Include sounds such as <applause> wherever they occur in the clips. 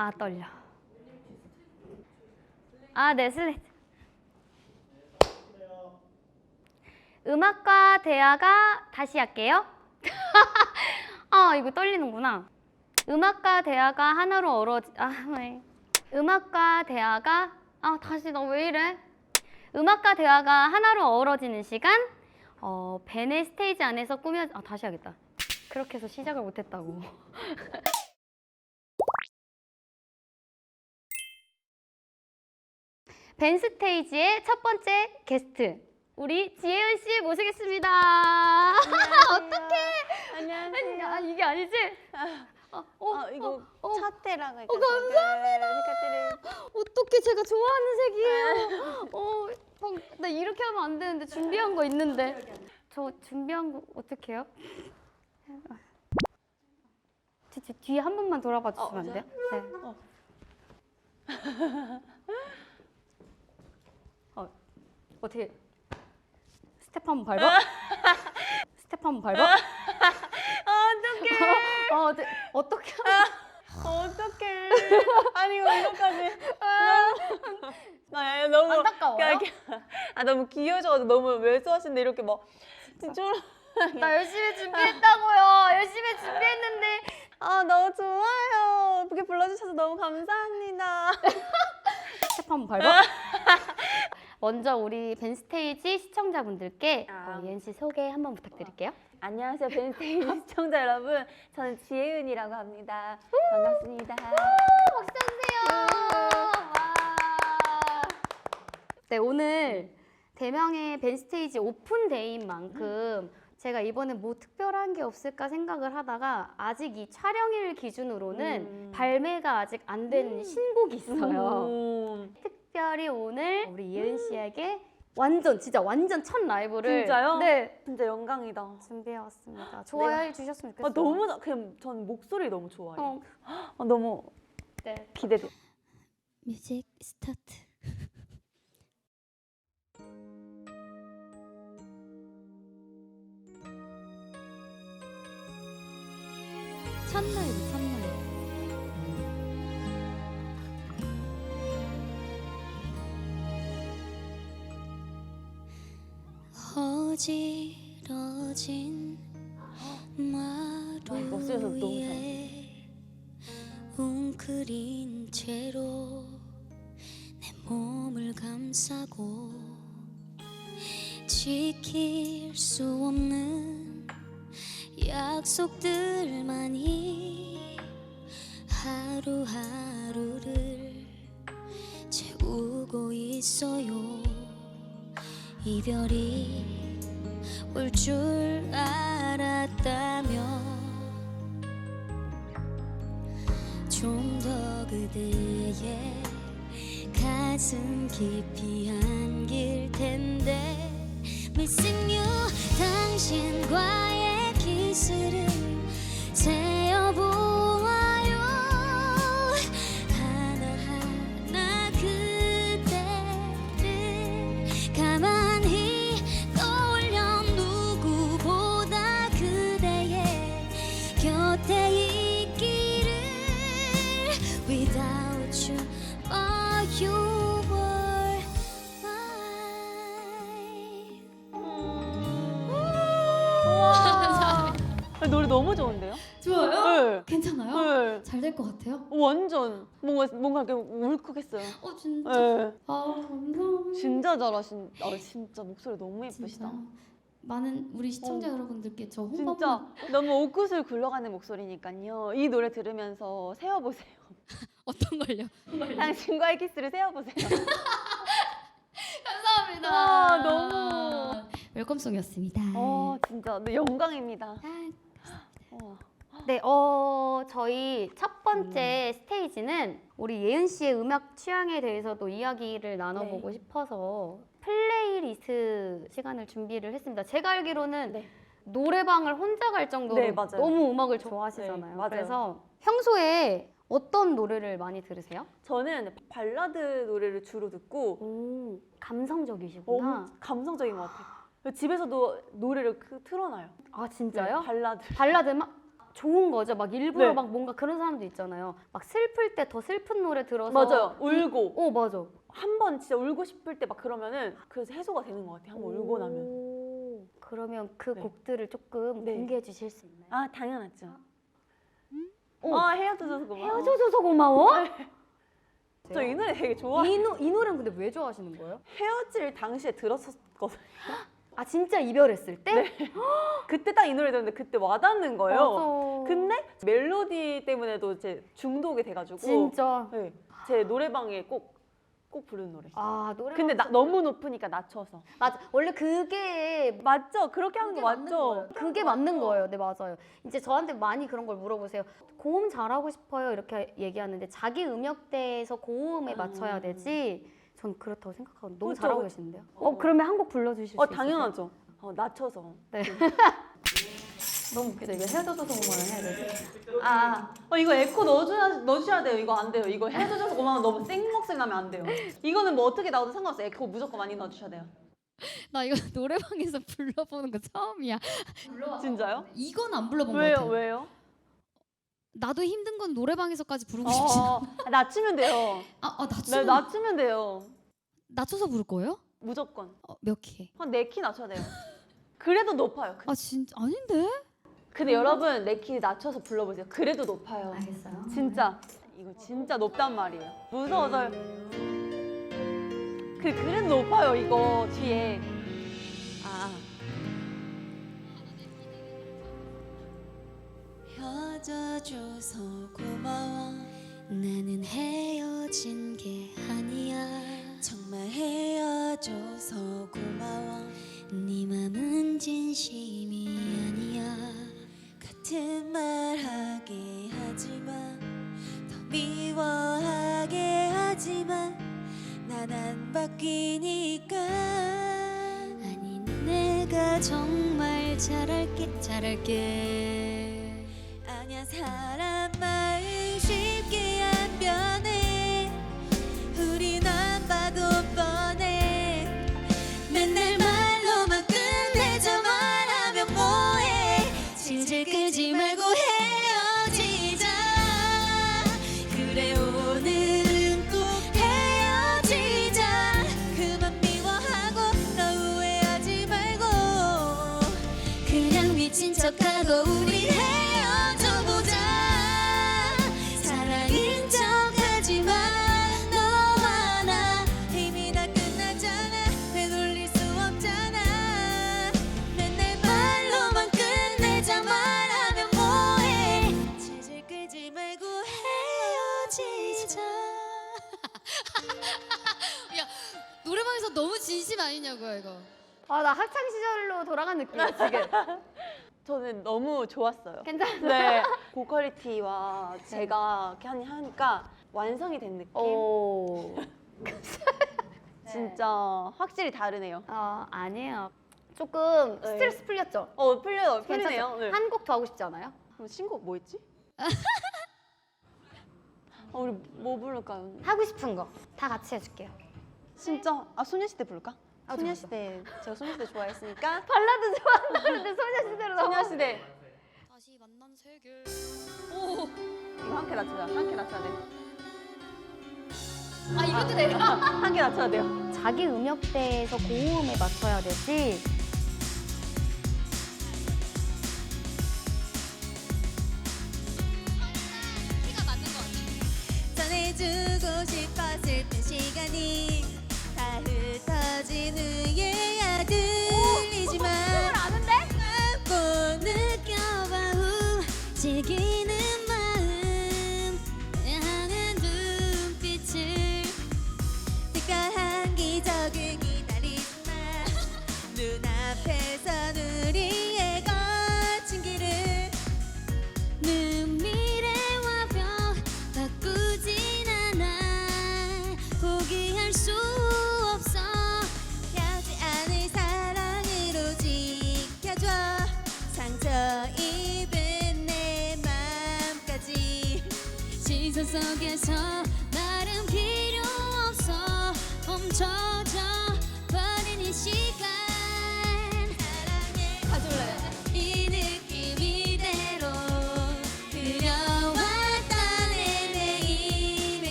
아 떨려. 아, 네 슬레이트. 음악과 대화가 다시 할게요. 아 <laughs> 이거 떨리는구나. 음악과 대화가 하나로 어우러지. 아 왜? 음악과 대화가 아 다시 나 왜 이래? 음악과 대화가 하나로 어우러지는 시간. 어 벤의 스테이지 안에서 꾸며 아 다시 하겠다. 그렇게 해서 시작을 못했다고. <laughs> 벤 스테이지의 첫 번째 게스트 우리 지혜은 씨 모시겠습니다. <laughs> 어떡해. 안녕하세요. 아, 이게 아니지? 어, 어, 아, 이거 어, 어, 차테라고 어, 감사합니다. 어떻게 제가 좋아하는 색이에요? <laughs> 어, 방- 나 이렇게 하면 안 되는데 준비한 거 있는데. 저 준비한 거 어떻게 해요? 뒤, 뒤, 뒤에 한 번만 돌아봐 주시면 안 돼요? 네. 어. 어떻게 스텝 한번 밟아? <laughs> 스텝 한번 밟아? 어떡해. <laughs> 어, 어때- 어떻게 어떡해. 아니, 이거 이거까지. 나 너무. 안타까워요? 그냥 이렇게- <laughs> 아, 너무 귀여워져가지고 너무 왜소하신데 이렇게 막. 진짜. 나 열심히 준비했다고요. 열심히 준비했는데 아, 너무 좋아요. 이렇게 불러주셔서 너무 감사합니다. 스텝 한번 밟아. 먼저 우리 벤 스테이지 시청자분들께 아. 어, 예은 씨 소개 한번 부탁드릴게요. 안녕하세요, 벤스테이지 <laughs> 시청자 여러분. 저는 지혜은이라고 합니다. 반갑습니다. 박수 주세요. 와. 네 오늘 대명의 벤 스테이지 오픈 데이인 만큼 제가 이번에 뭐 특별한 게 없을까 생각을 하다가 아직 이 촬영일 기준으로는 음. 발매가 아직 안 된 신곡이 있어요. 음. 특 별히 오늘 우리 예은 씨에게 완전 진짜 완전 첫 라이브를 진짜요? 네 진짜 영광이다. 준비해 왔습니다. 좋아해 주셨으면 좋겠어요. 아, 너무 나- 그냥 전 목소리 너무 좋아해요. 어, 아, 너무 네. 기대돼. 뮤직 스타트. 첫 라이브 첫라 어지러진 마루 목소리에서 너무 위에 웅크린 채로 내 몸을 감싸고 지킬 수 없는 약속들만이 하루하루를 채우고 있어요. 이별이 올 줄 알았다면 좀 더 그대의 가슴 깊이 안길 텐데 Missing you 당신과의 키스를 노래 너무 좋은데요? 좋아요? 네. 괜찮아요? 네. 잘 될 것 같아요? 완전 뭔가 뭔가 이렇게 울컥했어요. 어 진짜 네. 아 감사합니다 진짜 잘하신. 아 진짜 목소리 너무 예쁘시다. 진짜 많은 우리 시청자 어. 여러분들께 저 홍보 진짜 너무 옷구슬 굴러가는 목소리니까요. 이 노래 들으면서 세어보세요. <laughs> 어떤 걸요? 당신과의 키스를 세어보세요. <laughs> 감사합니다 아, 너무. 웰컴송이었습니다 어 진짜 네, 영광입니다. 아, 어. 네, 어, 저희 첫 번째 스테이지는 우리 예은 씨의 음악 취향에 대해서도 이야기를 나눠보고 싶어서 플레이리스트 시간을 준비를 했습니다. 제가 알기로는 네. 노래방을 혼자 갈 정도로 네, 맞아요. 너무 음악을 좋아하시잖아요. 네, 맞아요. 그래서 평소에 어떤 노래를 많이 들으세요? 저는 발라드 노래를 주로 듣고 오, 감성적이시구나. 너무 감성적인 것 같아요. 집에서도 노래를 그 틀어놔요. 아 진짜요? 네, 발라드. 발라드 막 좋은 거죠. 막 일부러 네. 막 뭔가 그런 사람도 있잖아요. 막 슬플 때 더 슬픈 노래 들어서 맞아요. 울고 오 맞아. 한 번 진짜 울고 싶을 때 막 그러면은 그래서 해소가 되는 것 같아요. 한 번 울고 나면. 오, 그러면 그 네. 곡들을 조금 네. 공개해 주실 수 있나요? 아 당연하죠. 오, 아 헤어져서 고마워. 헤어져줘서 고마워? <laughs> 저 이 노래 되게 좋아. 이, 노, 이 노래는 근데 왜 좋아하시는 거예요? 헤어질 당시에 들었었거든요. <laughs> 아 진짜 이별했을 때? 네. <gasps> 그때 딱 이 노래 들었는데 그때 와닿는 거예요. 맞아. 근데 멜로디 때문에도 제 중독이 돼가지고 진짜 네, 제 노래방에 꼭 꼭 부르는 노래. 아 노래 근데 나, 너무 높으니까 낮춰서. 맞아 원래 그게 맞죠? 그렇게 하는 거 맞는 맞죠? 거예요. 그게 맞는 거예요. 네 맞아요. 이제 저한테 많이 그런 걸 물어보세요. 고음 잘하고 싶어요 이렇게 얘기하는데 자기 음역대에서 고음에 아. 맞춰야 되지. 전 그렇다고 생각하거든요. 너무 그렇죠. 잘하고 계시는데요. 어 그러면 한 곡 불러주실 수 어 있어요? 당연하죠. 어, 낮춰서. 네. <laughs> 너무 웃기다. 이거 헤어져서 고마워 해야 되지. 아, 어, 이거 에코 넣어줘야, 넣어주셔야 돼요. 이거 안 돼요. 이거 헤어져서 고마워 너무 생 목소리 나면 안 돼요. 이거는 뭐 어떻게 나와도 상관없어요. 에코 무조건 많이 넣어주셔야 돼요. <laughs> 나 이거 노래방에서 불러보는 거 처음이야. 진짜요? 이건 안 불러본 것 왜요? 같아. 왜요? 나도 힘든 건 노래방에서까지 부르고 싶지. 않아. 어, 낮추면 돼요. 아, 아 네, 낮추면 낮추면 돼요. 낮춰서 부를 거예요? 무조건. 어, 몇 키? 한네 키 낮춰야 돼요. 그래도 높아요. 그- 아 진짜 아닌데? 근데 여러분 네 키 낮춰서 불러보세요. 그래도 높아요. 알겠어요. 진짜 이거 진짜 높단 말이에요. 무서워서 그 그래도 높아요 이거 뒤에. 헤어져줘서 고마워. 나는 헤어진 게 아니야. 정말 헤어져서 고마워. 네 맘은 진심이 아니야. 같은 말 하게 하지마. 더 미워하게 하지마. 난 안 바뀌니까. 아니 내가 정말 잘할게 잘할게 노래방에서 너무 진심 아니냐고요 이거. 아 나 학창 시절로 돌아간 느낌이야 지금. <laughs> 저는 너무 좋았어요. 괜찮아. 네. 고퀄리티와 제가 이렇게 하니- 하니까 완성이 된 느낌? 오. <laughs> 진짜 확실히 다르네요. 어 아니에요. 조금 네. 스트레스 풀렸죠? 어, 풀려요. 풀리네요. 네. 한 곡 더 하고 싶지 않아요? 그럼 신곡 뭐 있지? <laughs> 어, 우리 뭐 부를까요? 하고 싶은 거 다 같이 해줄게요. 진짜? 아, 소녀시대 부를까? 아, 소녀시대. 제가 소녀시대 좋아했으니까. <laughs> 발라드 좋아하는데 소녀시대로 넘어. 소녀시대. 다시 만난 세계. 오. 이거 한 개 낮춰야 돼. 한개 낮춰야 돼. 아 이것도 내가. <laughs> 한 개 낮춰야 돼요. 자기 음역대에서 고음에 맞춰야 되지. 전해주고 싶었을 땐 시간이 다 흩어진 후에야 들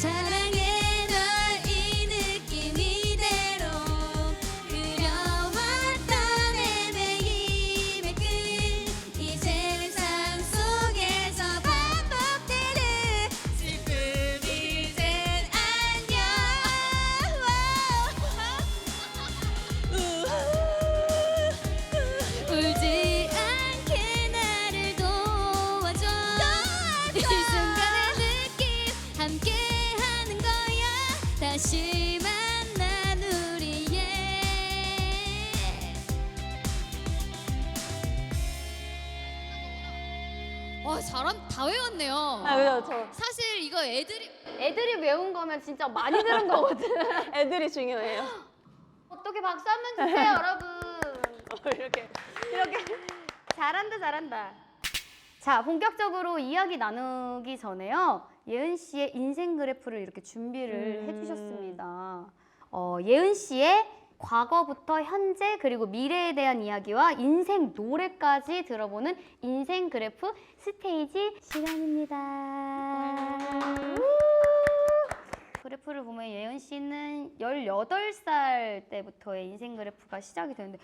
tell 잘한 다 외웠네요. 아 그래서 저 사실 이거 애들이 애들이 외운 거면 진짜 많이 들은 거거든. <laughs> 애들이 중요해요. 어떻게 박수 한 번 주세요, 여러분. <laughs> 이렇게 이렇게 잘한다, 잘한다. 자, 본격적으로 이야기 나누기 전에요. 예은 씨의 인생 그래프를 이렇게 준비를 음. 해주셨습니다. 어, 예은 씨의 과거부터 현재 그리고 미래에 대한 이야기와 인생 노래까지 들어보는 인생 그래프 스테이지 시간입니다. 그래프를 보면 예은 씨는 18살 때부터의 인생 그래프가 시작이 되는데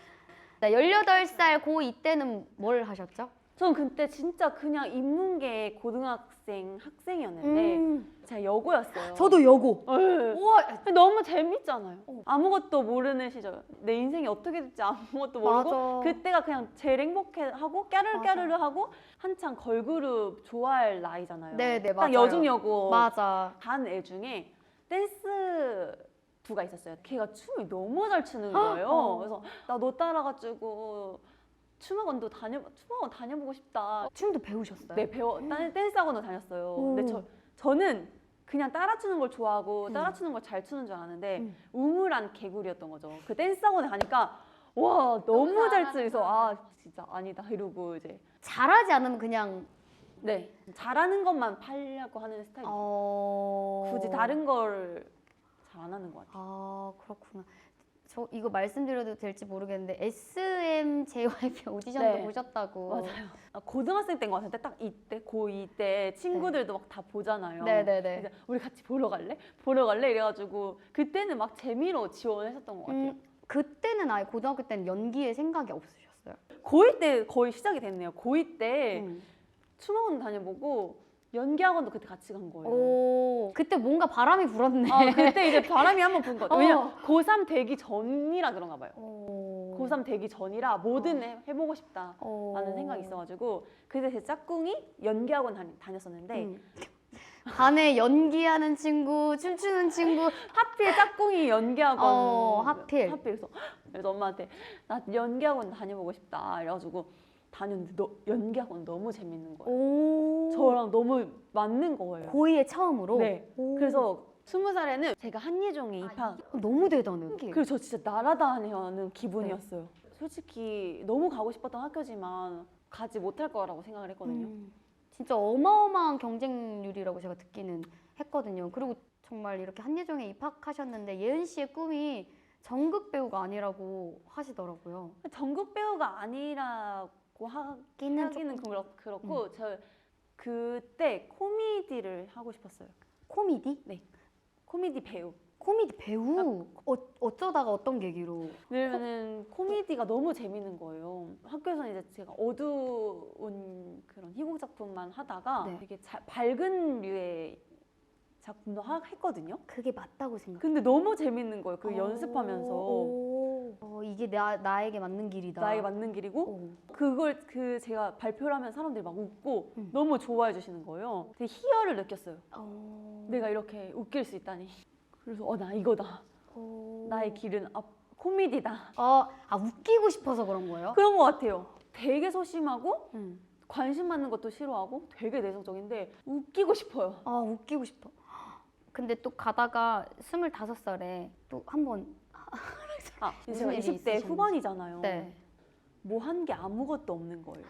나 18살 고2 때는 뭘 하셨죠? 전 그때 진짜 그냥 인문계 고등학생 학생이었는데 음. 제가 여고였어요. 저도 여고. 네. 우와, 너무 재밌잖아요. 어. 아무것도 모르는 시절. 내 인생이 어떻게 될지 아무것도 모르고 맞아. 그때가 그냥 제일 행복해하고 까르르까르르 하고 한창 걸그룹 좋아할 나이잖아요. 네, 네, 딱 맞아요. 여중여고 맞아. 간애 중에 댄스 부가 있었어요. 걔가 춤을 너무 잘 추는 거예요. 어. 그래서 나 너 따라가지고 춤학원도 다녀 춤학원 다녀보고 싶다. 춤도 배우셨어요? 네 배워 댄- 댄스 학원도 다녔어요. 오. 근데 저 저는 그냥 따라 추는 걸 좋아하고 음. 따라 추는 걸 잘 추는 줄 알았는데 음. 우물한 개구리였던 거죠. 그 댄스 학원에 가니까 와 너무 너무 잘 잘하는 추서 아 진짜 아니다 이러고 이제 잘하지 않으면 그냥 네 잘하는 것만 팔려고 하는 스타일. 어... 굳이 다른 걸 잘 안 하는 것 같아요. 아 그렇구나. 저 이거 말씀드려도 될지 모르겠는데 SM JYP <laughs> 오디션도 네. 보셨다고. 맞아요. 아, 고등학생 때인 것 같은데 딱 이때 고2 때 친구들도 막 다 보잖아요. 네네네. 그래서 우리 같이 보러 갈래? 보러 갈래? 이래가지고 그때는 막 재미로 지원했었던 것 같아요. 음, 그때는 아예 고등학교 때는 연기에 생각이 없으셨어요. 고2 때 거의 시작이 됐네요. 고2 때 음. 춤학원 다녀보고 연기학원도 그때 같이 간 거예요. 오 그때 뭔가 바람이 불었네. 아 그때 이제 바람이 한번분것 같아요. 왜냐 어. 고3 되기 전이라 그런가 봐요. 오. 고3 되기 전이라 뭐든 해- 해보고 싶다. 어. 라는 생각이 있어가지고 그때 제 짝꿍이 연기학원 다니, 다녔었는데 음. 반에 연기하는 친구, 춤추는 친구. 하필 짝꿍이 연기학원 어, 하필. 하필 그래서 그래서 엄마한테 나 연기학원 다녀보고 싶다 이래가지고 다녔는데 너, 연기학원 너무 재밌는 거예요 오. 저랑 너무 맞는 거예요 고2에 처음으로. 네 오. 그래서 스무 살에는 제가 한예종에 입학 너무 대단해. 그래서 저 진짜 날아다니는 기분이었어요 솔직히 너무 가고 싶었던 학교지만 가지 못할 거라고 생각을 했거든요 음, 진짜 어마어마한 경쟁률이라고 제가 듣기는 했거든요. 그리고 정말 이렇게 한예종에 입학하셨는데 예은 씨의 꿈이 전극 배우가 아니라고 하시더라고요. 전국 배우가 아니라고 하, 끼는 하기는 조금- 그렇, 그렇고 저 그때 코미디를 하고 싶었어요. 코미디? 코미디 배우. 코미디 배우? 어, 어쩌다가 어떤 계기로? 왜냐면은 코 미디가 너무 재밌는 거예요. 학교에서는 이제 제가 어두운 그런 희곡 작품만 하다가 네. 되게 자- 밝은 류의 작품도 하, 했거든요. 그게 맞다고 생각해요. 근데 너무 재밌는 거예요. 그 오, 연습하면서 오. 어, 이게 나, 나에게 맞는 길이다. 나에게 맞는 길이고 오. 그걸 그 제가 발표를 하면 사람들이 막 웃고 음. 너무 좋아해 주시는 거예요. 되게 희열을 느꼈어요. 어. 내가 이렇게 웃길 수 있다니. 그래서 어 나 이거다. 어. 나의 길은 아, 코미디다. 어, 아 웃기고 싶어서 그런 거예요? 그런 것 같아요. 되게 소심하고 음. 관심 받는 것도 싫어하고 되게 내성적인데 웃기고 싶어요. 아 웃기고 싶어. 근데 또 가다가 스물다섯 살에 또 한번 아, 무슨 일이 20대 있으셨는지. 후반이잖아요. 네. 뭐 한 게 아무것도 없는 거예요.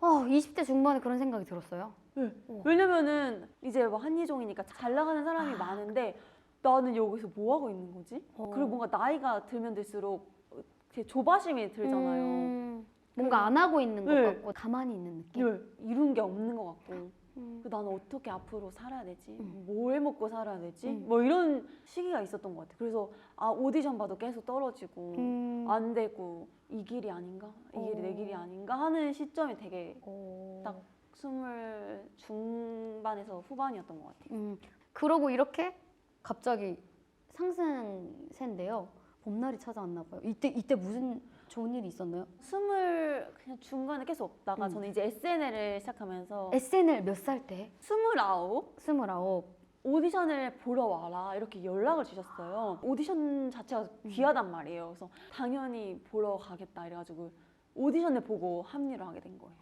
어, 20대 중반에 그런 생각이 들었어요. 네. 어. 왜냐면은 이제 뭐 한예종이니까 잘 나가는 사람이 많은데 나는 여기서 뭐 하고 있는 거지? 어. 그리고 뭔가 나이가 들면 들수록 조바심이 들잖아요. 음, 뭔가 안 하고 있는 것 네. 같고 가만히 있는 느낌. 네. 이룬 게 없는 것 같고 음. 그 나는 어떻게 앞으로 살아야 되지? 음. 뭐해 먹고 살아야 되지? 음. 뭐 이런 시기가 있었던 것 같아요. 그래서 아 오디션 봐도 계속 떨어지고 음. 안 되고 이 길이 아닌가? 이 길이 내 어. 길이 아닌가 하는 시점이 되게 어. 딱 스물 중반에서 후반이었던 것 같아요. 음. 그러고 이렇게 갑자기 상승세인데요. 봄날이 찾아왔나 봐요. 이때 이때 무슨 좋은 일이 있었나요? 스물 그냥 중간에 계속 없다가 음. 저는 이제 SNL을 시작하면서 SNL 몇 살 때? 스물아홉 스물아홉. 오디션을 보러 와라 이렇게 연락을 주셨어요. 오디션 자체가 음. 귀하단 말이에요. 그래서 당연히 보러 가겠다 이래가지고 오디션을 보고 합류를 하게 된 거예요.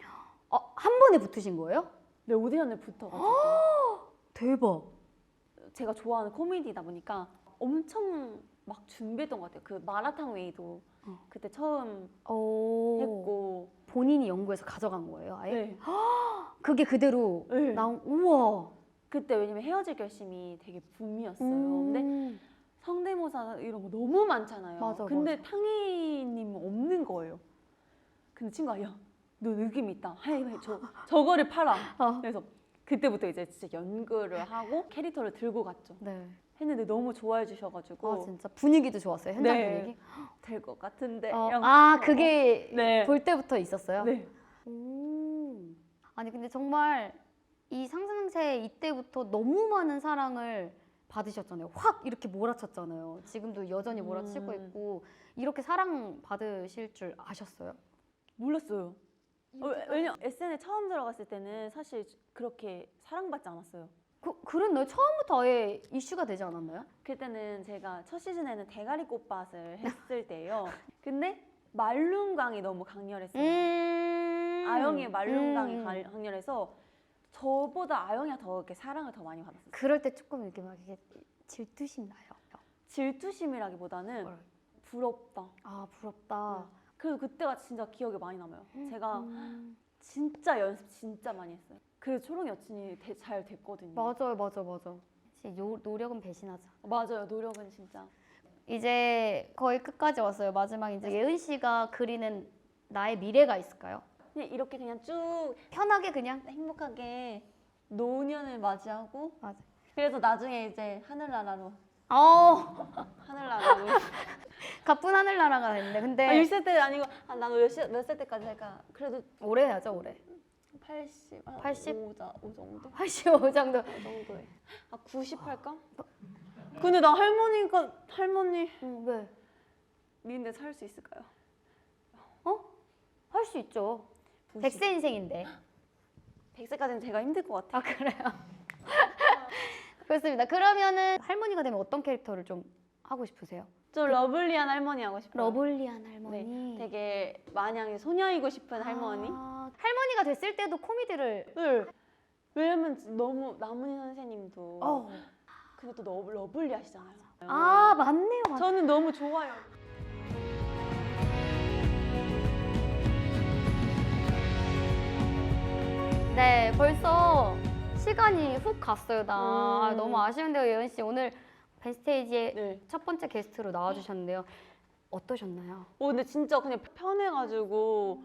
어, 한 번에 붙으신 거예요? 네 오디션을 붙어가지고 대박. 제가 좋아하는 코미디다 보니까 엄청 막 준비했던 것 같아요. 그 마라탕 웨이도 어. 그때 처음 오. 했고 본인이 연구해서 가져간 거예요, 아예? 네. <gasps> 그게 그대로 네. 나온 우와. 그때 왜냐면 헤어질 결심이 되게 붐이었어요. 음. 근데 성대모사 이런 거 너무 많잖아요. 맞아, 근데 탕희님 없는 거예요. 근데 친구가 야, 너 느낌 있다. 해, 해, 저 저거를 팔아. 어. 그래서 그때부터 이제 진짜 연구를 하고 캐릭터를 들고 갔죠. 네. 했는데 너무 좋아해 주셔가지고 아 진짜 분위기도 좋았어요. 현장 네. 분위기. <gasps> 될 것 같은데. 어, 이런 아 거. 그게 네. 볼 때부터 있었어요. 네. 오. 아니 근데 정말 이 상승세 이때부터 너무 많은 사랑을 받으셨잖아요. 확 이렇게 몰아쳤잖아요. 지금도 여전히 몰아치고 음. 있고 이렇게 사랑 받으실 줄 아셨어요? 몰랐어요. 어, 왜- 왜냐 SN에 처음 들어갔을 때는 사실 그렇게 사랑받지 않았어요. 그 그랬나요? 처음부터 아예 이슈가 되지 않았나요? 그때는 제가 첫 시즌에는 대가리 꽃밭을 했을 때예요. 근데 말룬강이 너무 강렬했어요. 음. 아영이의 말룬강이 음. 강- 강렬해서 저보다 아영이가 더 이렇게 사랑을 더 많이 받았어요. 그럴 때 조금 이렇게 막 이게 질투심 나요. 질투심이라기보다는 뭘. 부럽다. 아 부럽다. 그 그때가 진짜 기억에 많이 남아요. 제가 음. 진짜 연습 진짜 많이 했어요. 그래서 초롱 여친이 되- 잘 됐거든요. 맞아요, 맞아, 맞아. 역시 요- 노력은 배신하자. 맞아요. 노력은 진짜. 이제 거의 끝까지 왔어요. 마지막 이제 예은 씨가 그리는 나의 미래가 있을까요? 그냥 이렇게 그냥 쭉 편하게 그냥 행복하게 노년을 맞이하고 맞아. 그래서 나중에 이제 하늘나라로 어 <laughs> 하늘나라로 <laughs> 가쁜 하늘나라가 됐는데 근데 아, 1세 때 아니고 아, 나도 몇세 때까지 할까 그래도 오래 해야죠 오래 80, 아, 80? 5, 자, 5 정도? 85 정도 그 정도에 아, 90 할까? 근데 나 할머니가 할머니 응, 왜? 미인데 살 수 있을까요? 할수 있죠 100세 인생인데 100세까지는 제가 힘들 것 같아요 아 그래요? <laughs> 그렇습니다 그러면은 할머니가 되면 어떤 캐릭터를 좀 하고 싶으세요? 좀 러블리한 할머니 하고 싶어요 러블리한 할머니 네, 되게 마냥 소녀이고 싶은 할머니 아, 할머니가 됐을 때도 코미디를 네. 왜냐면 너무 나문희 선생님도 어. 그것도 너무 러블리하시잖아요. 아 맞네요 맞 저는 너무 좋아요. 네, 벌써 시간이 훅 갔어요. 나 아, 음. 너무 아쉬운데요, 예은 씨. 오늘 벤스테이지에 네. 첫 번째 게스트로 나와주셨는데요. 어떠셨나요? 오 근데 진짜 그냥 편해가지고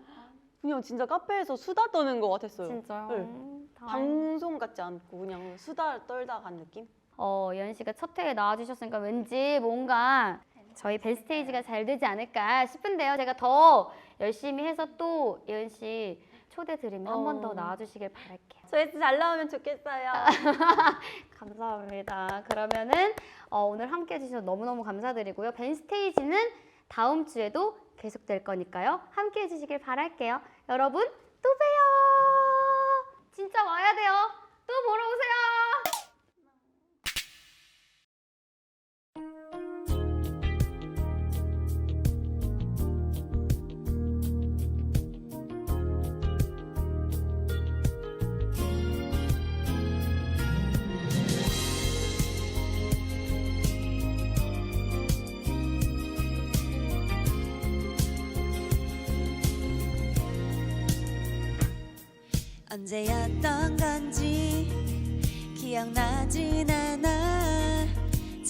그냥 진짜 카페에서 수다 떠는 것 같았어요. 진짜요? 네. 음, 다행. 방송 같지 않고 그냥 수다 떨다 간 느낌? 어, 예은 씨가 첫 회에 나와주셨으니까 왠지 뭔가 저희 벤스테이지가 잘 되지 않을까 싶은데요. 제가 더 열심히 해서 또 예은 씨 초대 드리면 한 번 더 어. 나와주시길 바랄게요. 저희 잘 나오면 좋겠어요. <laughs> 감사합니다. 그러면은 어, 오늘 함께 해주셔서 너무너무 감사드리고요. 벤 스테이지는 다음 주에도 계속될 거니까요. 함께 해주시길 바랄게요. 여러분 또 봬요. 진짜 와야 돼요. 또 보러 오세요.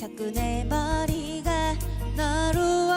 자꾸 내 머리가 너로